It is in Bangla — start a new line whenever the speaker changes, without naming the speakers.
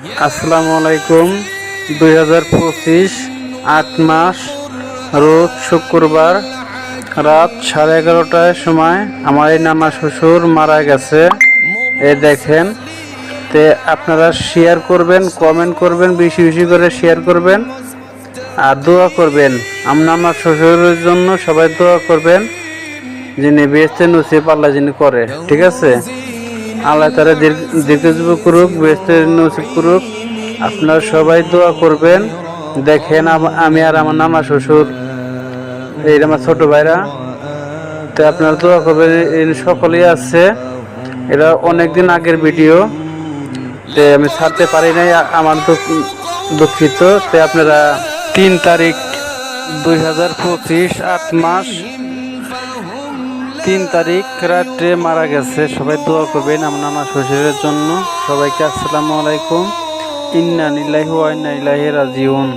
আসসালামু আলাইকুম। দুই হাজার পঁচিশ আট মাস, রোজ শুক্রবার, রাত সাড়ে এগারোটার সময় আমার এই নানা শ্বশুর মারা গেছে। এ দেখেন, তে আপনারা শেয়ার করবেন কমেন্ট করবেন, বেশি বেশি করে শেয়ার করবেন, আর দোয়া করবেন। আমরা আমার শ্বশুরের জন্য সবাই দোয়া করবেন, যিনি বেসতে নসিব আল্লাহ যিনি করে, ঠিক আছে? আল্লাহ তারা দীর্ঘজীব করুক বেসতে নসিব করুক। আপনারা সবাই দোয়া করবেন। দেখেন আমি আর আমার নানা শ্বশুর, এই আমার ছোট ভাইরা, তো আপনারা দোয়া করবেন সকলেই আছে। এটা অনেকদিন আগের ভিডিও তে আমি ছাড়তে পারি নাই আমার দুঃখ- দুঃখিত। তে আপনারা তিন তারিখ দুই হাজার পঁচিশ আট মাস তিন তারিখ রাত্রে মারা গেছে। সবাই দোয়া করবেন আমার নানা শ্বশুরের জন্য। সবাইকে আসসালামু আলাইকুম। ইন্না নিল্লাহি ওয়া ইন্না ইলাইহি রাজিউন।